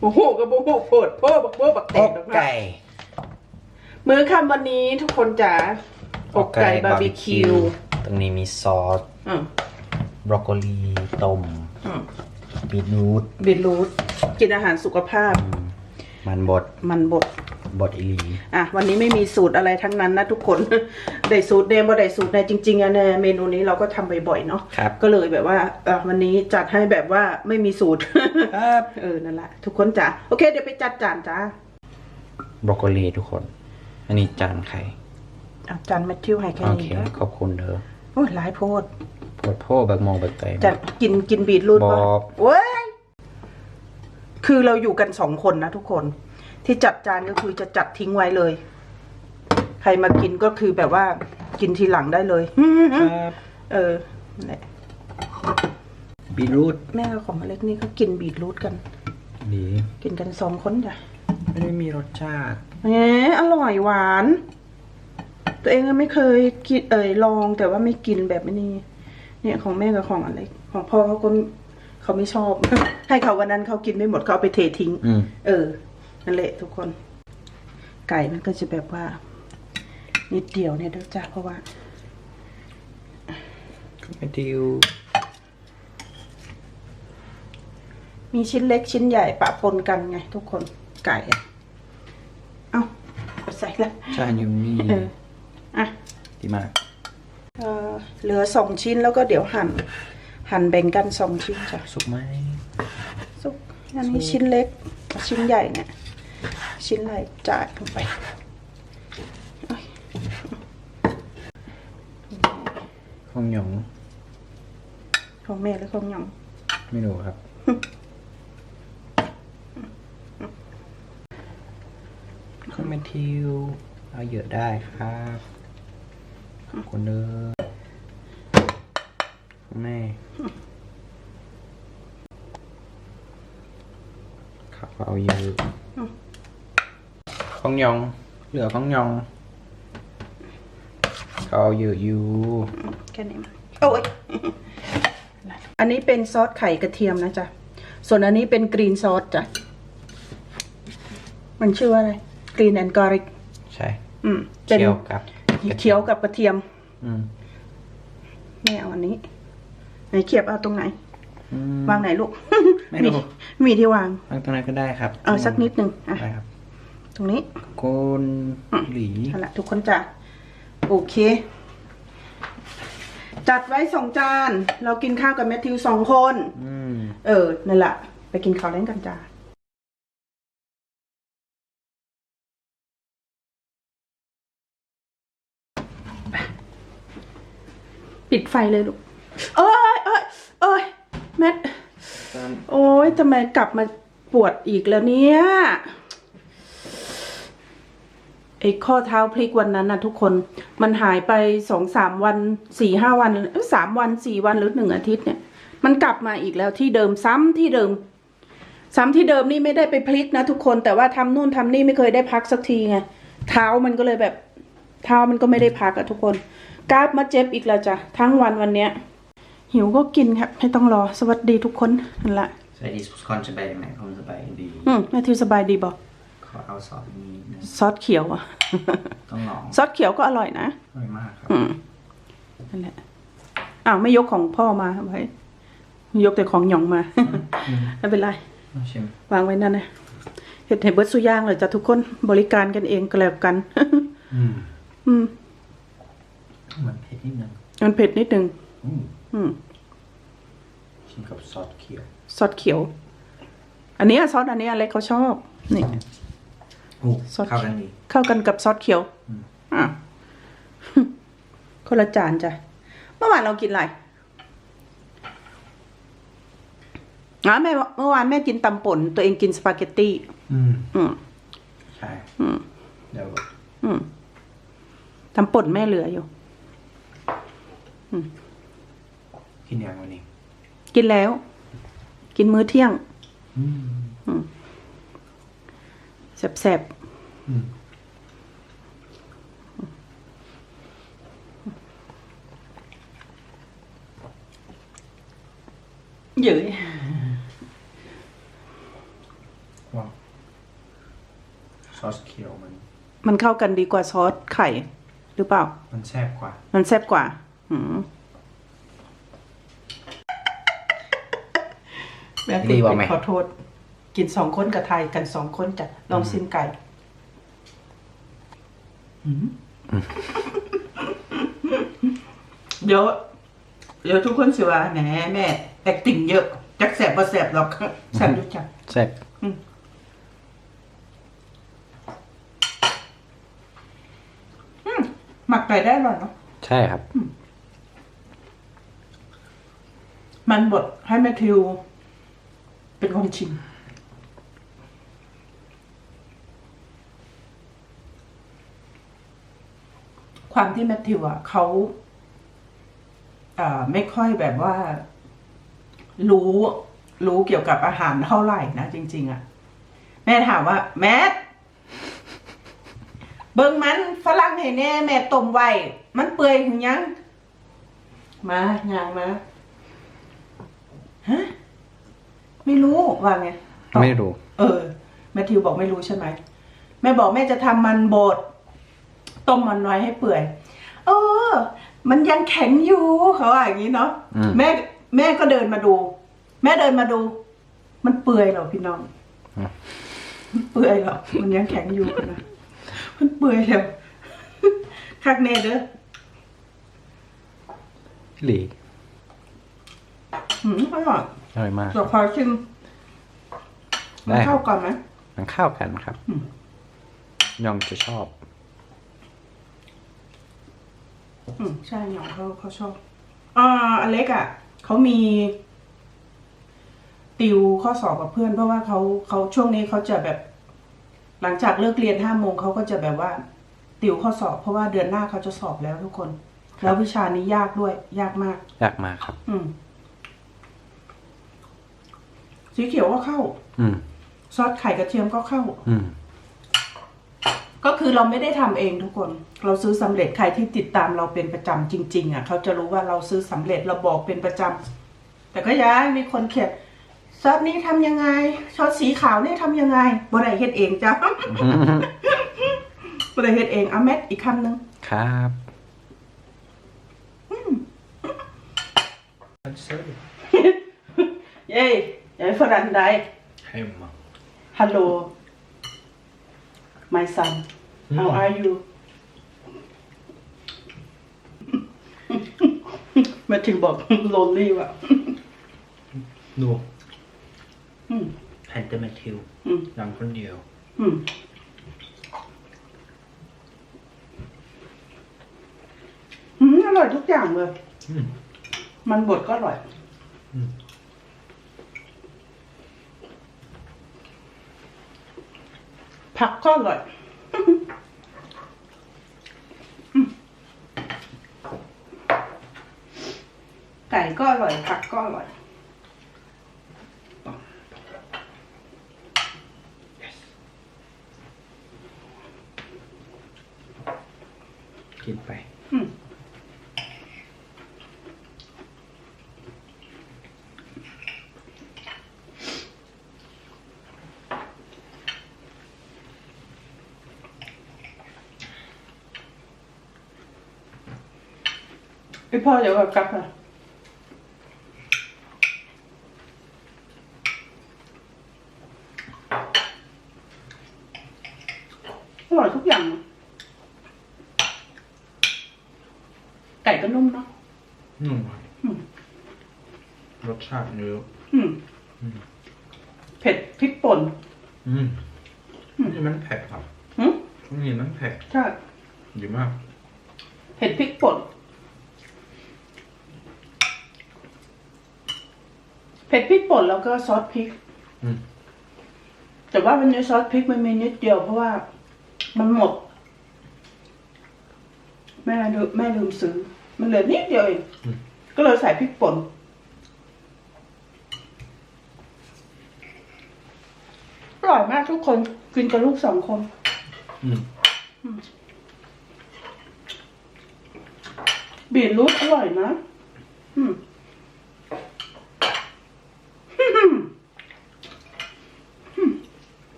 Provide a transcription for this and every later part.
โอ้โหกระโบโหโปดโป้บักโป้บักแตอกดอกนะไก่ มื้อค่ำวันนี้ทุกคนจ๋าอกไก่บาร์บีคิวตรงนี้มีซอส อืมบรอกโคลีต้มอืมบีทรูท บีทรูทกินอาหารสุขภาพ อืม มันบดมันบดบดอีหลีอะวันนี้ไม่มีสูตรอะไรทั้งนั้นนะทุกคน ได้สูตรเดมบ่ได้สูตรในจริงๆอะเนี่ยเมนูนี้เราก็ทำบ่อยๆเนาะครับก็เลยแบบว่าเออวันนี้จัดให้แบบว่าไม่มีสูตรครับเออนั่นแหละทุกคนจ๋าโอเคเดี๋ยวไปจัดจานจ้าบรอกโคลีทุกคน อันนี้จานไข่เอาจานแมทธิวให้แค่โอเคนี้ด้วยขอบคุณเด้อโอ้ยหลายโพดปวดโพ่แบบมองแบบใจจะกินกินบีทรูทบป่ะอบเว้ยคือเราอยู่กันสองคนนะทุกคน ที่จัดจานก็คือจะจัดทิ้งไว้เลย ใครมากินก็คือแบบว่ากินทีหลังได้เลยครับเออนั่นแหละบีทรูทแม่ของอเล็กนี่เขากินบีทรูทกันดีกินกันสองคนจ้ะไม่ได้มีรสชาติแหมอร่อยหวาน ตัวเองก็ไม่เคยกินเอ่ยลองแต่ว่าไม่กินแบบนี้ เนี่ยของแม่กับของอเล็กของพ่อเขาก็เขาไม่ชอบ ให้เขาวันนั้นเขากินไม่หมดเขาเอาไปเททิ้งอืมเออ นั่นแหละทุกคน ไก่มันก็จะแบบว่า นิดเดียวเนี่ยเด้อจ้าเพราะว่าไอติวมีชิ้นเล็กชิ้นใหญ่ปะปนกันไงทุกคนไก่อะเอาเอาใส่ละจานอยู่นี่เอออะดีมากเอ่อเหลือสองชิ้นแล้วก็เดี๋ยวหั่น หั่นแบ่งกันสองชิ้นจ้ะสุกไหมสุกอันนี้ชิ้นเล็ก ชิ้นใหญ่เนี่ย ชิ้นใหญ่จ่ายลงไปโอ้ยข้องหยองของแม่หรือของหยองไม่รู้ครับข้าวแมทธิวเอาเยอะได้ครับขอบคุณเด้อแม่ครับเอาเยอะข้ องหยอง เหลือข้องหยอง เขาเอาเยอะอยู่แค่นี้มั้งโอ้ยอันนี้เป็นซอสไข่กระเทียมนะจ๊ะ ส่วนอันนี้เป็นกรีนซอสจ้ะ มันชื่อว่าอะไร กรีนแอนด์การิก ใช่ อืมเป็นเคี่ยวกับเคี้ยวกับกระเทียม อืมแม่เอาอันนี้ ไหนเขียบเอาตรงไหนอืมวางไหนลูก ไม่รู้ มีที่วาง วางตรงนั้นก็ได้ครับ เอาสักนิดหนึ่งอะได้ครับ ตรงนี้โกนหลีนั่นแหละทุกคนจ้ะโอเค จัดไว้สองจาน เรากินข้าวกับแมทธิวสองคนอืมเออ นั่นแหละ ไปกินข้าวเล่นกันจ้าปิดไฟเลยลูก เอ้ยเอ้ยเอ้ยแมท โอ้ยทำไมกลับมาปวดอีกแล้วเนี่ยไอ้ข้อเท้าพลิกวันนั้นนะทุกคนมันหายไปสองสามวันสี่ห้าวันเอ้ยสามวันสี่วันหรือหนึ่งอาทิตย์เนี่ย มันกลับมาอีกแล้วที่เดิมซ้ำที่เดิม ซ้ำที่เดิมนี่ไม่ได้ไปพลิกนะทุกคนแต่ว่าทำนู่นทำนี่ไม่เคยได้พักสักทีไงเท้ามันก็เลยแบบ เท้ามันก็ไม่ได้พักอะทุกคนกราฟมาเจ็บอีกแล้วจ้ะทั้งวันวันเนี้ย หิวก็กินครับ ไม่ต้องรอสวัสดีทุกคนนั่นแหละสวัสดีทุกคนสบายไหมผมสบายดีอืมแม่ทิวสบายดีบอก ขอเอาซอสนี้นะซอสเขียวอะ ต้องลองซอสเขียวก็อร่อยนะอร่อยมากครับอืมนั่นแหละอ้าวไม่ยกของพ่อมาไว้ยกแต่ของหยองมาไม่เป็นไรมาชิมวางไว้นั่นนะเห็ดเห็ดเบิร์ดสุย่างเลยจ้ะทุกคนบริการกันเองก็แล้วกัน อืมอืมมันเผ็ดนิดนึงมันเผ็ดนิดนึงอืมอืมชิมกับซอสเขียวซอสเขียว อันนี้อะซอสอันนี้อะไรเขาชอบนี่ โอ้ซอสเข้ากันดี เข้ากันกับซอสเขียวอืม อะ คนละจานจ้ะเมื่อวานเรากินอะไรอ๋อแม่เมื่อวานแม่กินตำป่นตัวเองกินสปาเกตตี้อืม อืม ใช่ อืม เดี๋ยวอืมตำป่นแม่เหลืออยู่ กินอย่างวันนี้ กินแล้ว กินมื้อเที่ยง อืม แสบอืมๆเยอะโอ้ว้าวซอสเขียวมัน มันเข้ากันดีกว่าซอสไข่ หรือเปล่า มันแซ่บกว่า มันแซ่บกว่าหืมแม่ดีติ๊กกว่าไหมขอโทษ กินสองคนกับไทยกันสองคนจ้ะลองซิมไก่หืมเดี๋ยวเดี๋ยวทุกคนสิว่าแหมแม่ แอคติ้งเยอะ จักแสบบ่แสบหรอกแสบด้วยจ้ะแซ่บหมักไก่ได้อร่อยเนาะใช่ครับ มันบดให้แมทธิว เป็นคนชิม ความที่แมทธิวอะเขาเอ่อไม่ค่อยแบบว่า รู้รู้เกี่ยวกับอาหารเท่าไหร่นะจริง ๆอะแม่ถามว่า แมทเบิ่งมันฝรั่งให้แน่ แม่ต้มไว้มันเปื่อยหรือยังมาอย่างมาฮะไม่รู้ว่าไงตอบไม่รู้ เออแมทธิวบอกไม่รู้ใช่ไหมแม่บอกแม่จะทำมันบด ต้มมันน้อยให้เปื่อย เออ มันยังแข็งอยู่เขาว่าอย่างนี้เนาะอืม แม่แม่ก็เดินมาดู แม่เดินมาดู มันเปื่อยเหรอพี่น้องมันเปื่อยเหรอมันยังแข็งอยู่นะมันเปื่อยแล้วคักเนเด้อพี่หลีหืมอร่อยอร่อยมาก เดี๋ยวขอชิมมันได้คเข้ารับก่อนไหม มันเข้ากันครับ อืม ยองจะชอบ อืมใช่หยองเขาเขาชอบอ่าอเล็กอะเขามีติวข้อสอบกับเพื่อน เพราะว่าเขาเขาช่วงนี้เขาจะแบบ หลังจากเลิกเรียนห้าโมงเขาก็จะแบบว่า ติวข้อสอบ เพราะว่าเดือนหน้าเขาจะสอบแล้วทุกคนแล้ววิชานี้ยากด้วย ยากมากอยากมากครับ อืม สีเขียวก็เข้า อืม ซอสไข่กระเทียมก็เข้า อืม ก็คือเราไม่ได้ทำเองทุกคน เราซื้อสำเร็จใครที่ติดตามเราเป็นประจำจริง ๆ อะ เขาจะรู้ว่าเราซื้อสำเร็จเราบอกเป็นประจำแต่ก็ยังมีคนเขียนซอสนี้ทำยังไงซอสสีขาวนี่ทำยังไงบ่ได้เฮ็ดเองจ้ะบ่ได้เฮ็ดเองเอาเม็ดอีกคำหนึ่งครับเย้ยายฝรั่งใด Hemma. ฮัลโหล my son how are you แม่ถึงบอก lonely ว่ะ No. อืม Hämta med till. อืม Jag från Dio. อืม อืม อร่อยทุกอย่างเลย Mm. มันบดก็อร่อย อืม ผักก็อร่อย อืมไก่ก็อ ร่อยผักก็อร่อยกินไป อืมพี่พ่อเดี๋ยวกลับนะอร่อยทุกอย่าง ไก่ก็นุ่มเนาะ นุ่ม อืม รสชาติเยอะอืม อืมเผ็ดพริกป่น อืมอืม นี่มันเผ็ดครับหืมนี่มันเผ็ดใช่ดีมาก เผ็ดพริกป่น เผ็ดพริกป่นแล้วก็ซอสพริก อืม แต่ว่าวันนี้ซอสพริกมันมีนิดเดียวเพราะว่ามันหมด แม่ลืมแม่ลืมซื้อ มันเหลือนิดเดียวเองอืม ก็เลยใส่พริกป่น ร่อยมากทุกคนกินกับลูกสองคนบียดรูทอร่อยนะ อื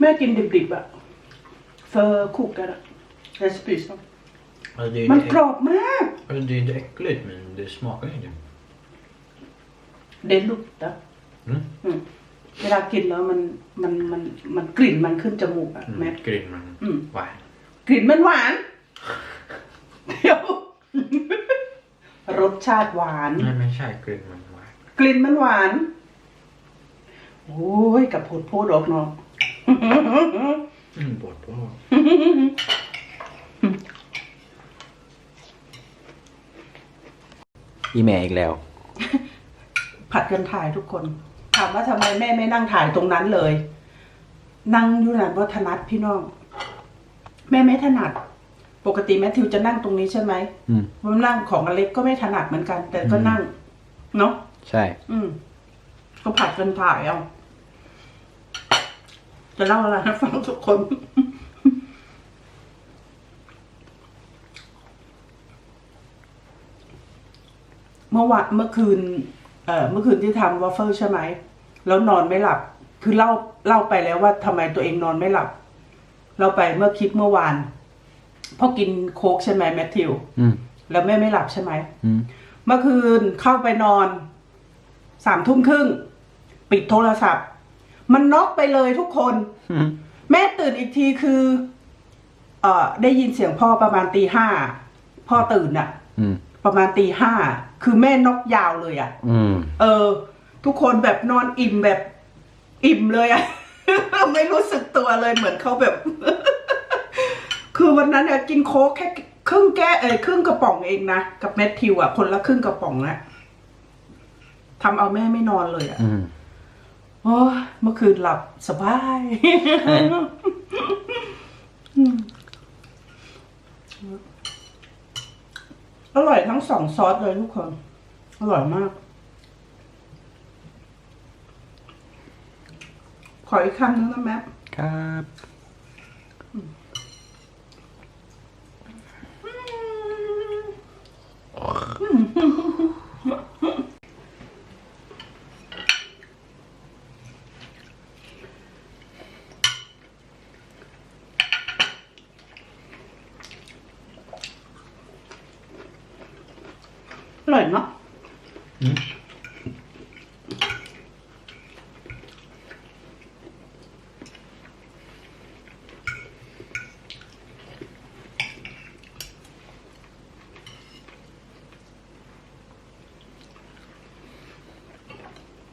แม่กินดิบๆอะเฟอร์คุกกันอะเรสปีสมันกรอบมากมัน är inte äckligt men det smakar ingenting. เด่นลูกนะ Mm. อืมเวลากินแล้วมันมันมันมันกลิ่นมันขึ้นจมูกอะแม่ Mm. Gryn men Mm. wow. กลิ่นมันหวานเดี๋ยวรสชาติหวาน Nej men tjej, gryn men wow. กลิ่นมันหวานโอ้ยกับพูดพูดออกเนาะ Mm, bort på. อีแม่อีกแล้ว ผัดกันถ่ายทุกคน ถามว่าทำไมแม่ไม่นั่งถ่ายตรงนั้นเลย นั่งอยู่นั่นว่าถนัดพี่น้อง แม่ไม่ถนัด ปกติแมทธิวจะนั่งตรงนี้ใช่ไหมอืมผมนั่งของอเล็กก็ไม่ถนัดเหมือนกัน แต่ก็นั่ง เนาะใช่ อืมก็ผัดกันถ่ายเอาจะเล่าอะไรให้ฟังทุกคน เมื่อวันเมื่อคืน เอ่อเมื่อคืนที่ทำวอฟเฟิลใช่ไหม แล้วนอนไม่หลับ คือเล่าเล่าไปแล้วว่าทำไมตัวเองนอนไม่หลับ เราไปเมื่อคลิปเมื่อวานพอกินโค้กใช่ไหมแมทธิวอืมแล้วแม่ไม่หลับใช่ไหมอืมเมื่อคืนเข้าไปนอนสามทุ่มครึ่งปิดโทรศัพท์ มันน็อกไปเลยทุกคนอืมแม่ตื่นอีกทีคือ เอ่อได้ยินเสียงพ่อประมาณตีห้าพ่อตื่นอะอืม ประมาณตีห้าคือแม่น็อกยาวเลยอะอืมเออ ทุกคนแบบนอนอิ่มแบบอิ่มเลยอะไม่รู้สึกตัวเลยเหมือนเขาแบบ คือวันนั้นเนี่ยกินโค้กแค่ครึ่งแก้เออครึ่งกระป๋องเองนะกับแมทธิวอะคนละครึ่งกระป๋องนะทำเอาแม่ไม่นอนเลยอะอืมโอ้ยเมื่อคืนหลับสบาย อร่อยทั้งสองซอสเลยทุกคน อร่อยมาก ขออีกคำนึงนะแม่ครับ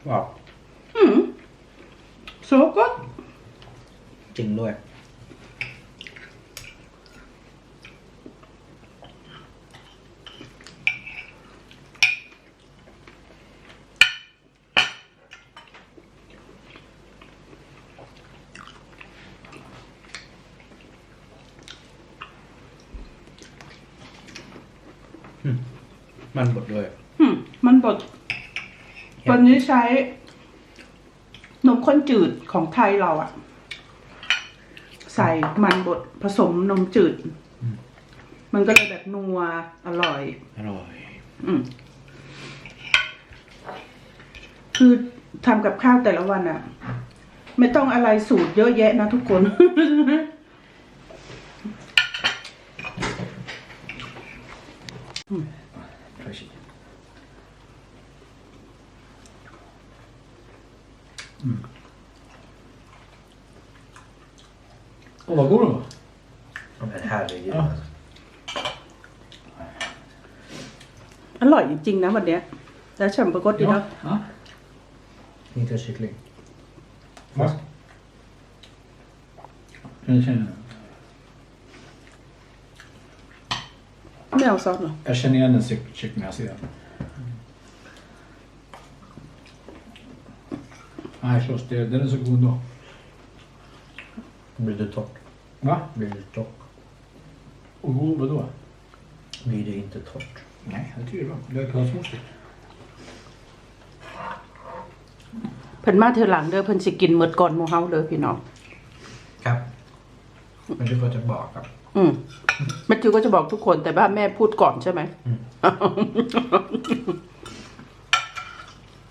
ว้าวอืม so good จริงด้วย มันบดด้วยอืมมันบด วันนี้ใช้ นมข้นจืดของไทยเราอะใส่มันบดผสมนมจืด มันก็เลยแบบนัวอร่อย อร่อยอืมคือทำกับข้าวแต่ละวันอะไม่ต้องอะไรสูตรเยอะแยะนะทุกคน Precis. Åh, vad god den var. Men herregud. Ja. อร่อยจริงๆนะวันเนี้ยแล้วฉ่ำปรากฏดีเนาะ Ja. Inte kyckling. Va? Jag känner, ไม่เอาซอสเหรอ jag känner igen en kyck- kyckling när jag ser den. Nej, slåss det. Den är så god då. Blir du torr? Va? Blir du torr? Och god vadå? Blir det inte torrt? Nej, jag tycker det var. Det är konstigt. เพิ่นมาเธอหลังเด้อเพิ่นสิกินหมดก่อนหมู่เฮาเด้อพี่น้อง ครับ มันที่เขาจะบอกครับ อืมแมทธิวก็จะบอกทุกคนแต่ว่าแม่พูดก่อนใช่ไหมอืม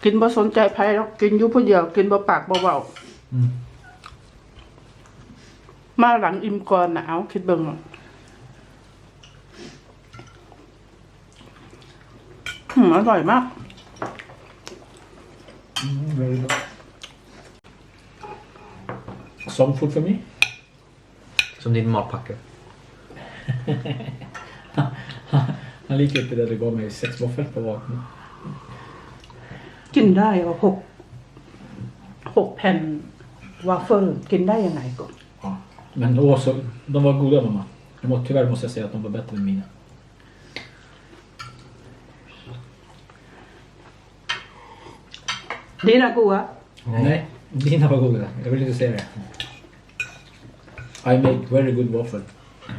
กินบ่สนใจไผหรอกกินอยู่ผู้เดียว กินบ่ปากบ่เว้าอืม มาหลังอิมก่อนนะเอาคิดเบิ่งอะอืมอร่อยมาก Mm, very good. Some food for me? Som din matpakke. Han liker ikke det du ga meg seks vafler på vaken. กินได้เอาหกหกแผ่นวาฟเฟิลกินได้ยังไงก่อน Ja. Men också, de var goda mamma. Jag må, tyvärr måste jag säga att de var bättre än mina. ดีนะกูอะ Nej, dina var goda. Jag vill inte säga det. I make very good waffle.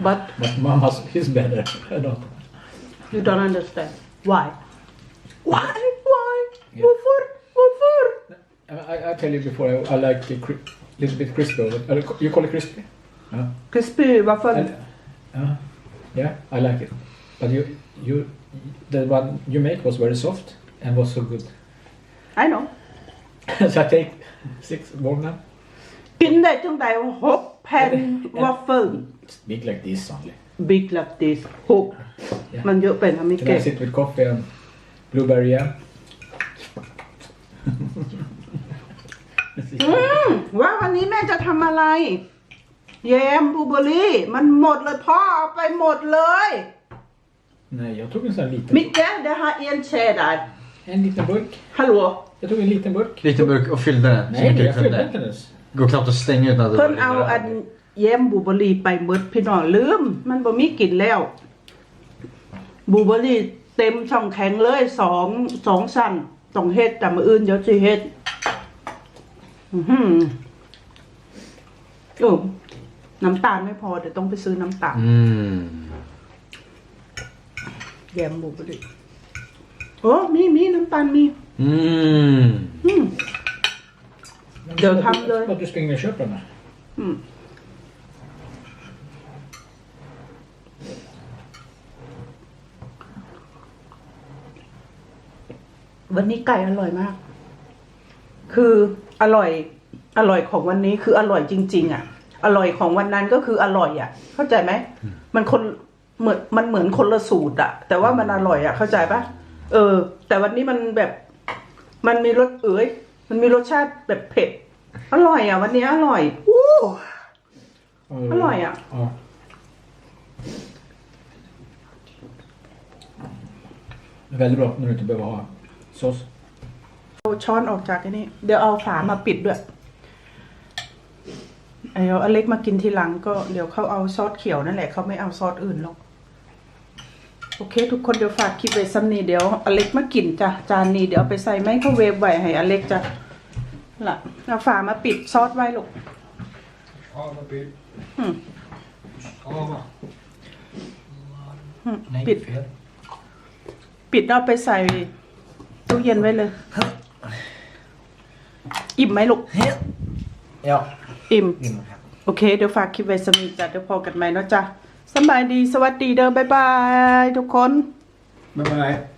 but But mammas is better. I don't. you don't understand why why why Yeah. varför varför I, I tell you before, I, I like a cri- little bit crispy. Or, you call it crispy? Yeah. crispy waffle I, uh, yeah, I like it. But you, you, the one you make was very soft and was so good. I know so I take six more now. กินได้จังใดหกแผ่นวาฟเฟิล It's big like this only. big like this หก Yeah. มันเยอะไปนะมิ Can เก I sit with coffee and blueberry jam? อืมว่าวันนี้แม่จะทำอะไร แยมบลูเบอร์รี่ มันหมดเลยพ่อเอาไปหมดเลย Nej, jag tog en sån här liten. มิเกลเดฮาเอียนเชดาย En liten burk. ฮัลโหล Jag tog en liten burk. Liten burk och fyllde den. Så Nej, mycket jag du fyllde kunde. inte ens. Går knappt att stänga utan att det เพิ่น bara เอา rinner อัน över. แยมบลูเบอร์รี่ไปหมดพี่น้องลืม มันบ่มีกลิ่นแล้วบลูเบอร์รี่เต็มช่องแข็งเลยสองสองสั้น ต้องเฮ็ดแต่มืออื่นเดี๋ยวจะเฮ็ดอือหือโอ้น้ำตาลไม่พอเดี๋ยวต้องไปซื้อน้ำตาล Mm. แยมบลูเบอร์รี่โอ้มีมีน้ำตาลมี Mm. อืม Men Jag så att kan du- det. så Att du springer och köper den här. อืม วันนี้ไก่อร่อยมาก คืออร่อย อร่อยของวันนี้คืออร่อยจริง ๆ อะ อร่อยของวันนั้นก็คืออร่อยอะ เข้าใจไหมมันคนเหมือนมันเหมือนคนละสูตรอะ แต่ว่ามันอร่อยอะ เข้าใจปะเออ แต่วันนี้มันแบบมันมีรสเอ๋ยมันมีรสชาติแบบเผ็ด อร่อยอะ วันนี้อร่อยอู้ Och- Hallå, ja. ja. Det är väldigt bra när du inte behöver ha sås. เอาช้อนออกจากไอ้นี่ เดี๋ยวเอาฝามาปิดด้วยไอ้เอาอเล็กมากินทีหลังก็เดี๋ยวเขาเอาซอสเขียวนั่นแหละเขาไม่เอาซอสอื่นหรอก โอเค ทุกคนเดี๋ยวฝากคลิปไว้ซ้ำนี้เดี๋ยวอเล็กมากินจ้ะจานนี้เดี๋ยวเอาไปใส่ไมโครเวฟไว้ให้อเล็กจ้ะล่ะเอาฝามาปิดซอสไว้ลูก Skava bil. Mm. Skava. อืมปิด fel. ปิดเอาไปใส่ ตู้เย็นไว้เลย อิ่มไหมลูก Ja. อิ่ม Rimmer här. โอเค เดี๋ยวฝากคลิปไว้สมีจ้ะเดี๋ยวพอกันใหม่เนาะจ้ะสำบายดี สวัสดีเด้อบ๊ายบาย ทุกคน Bye bye.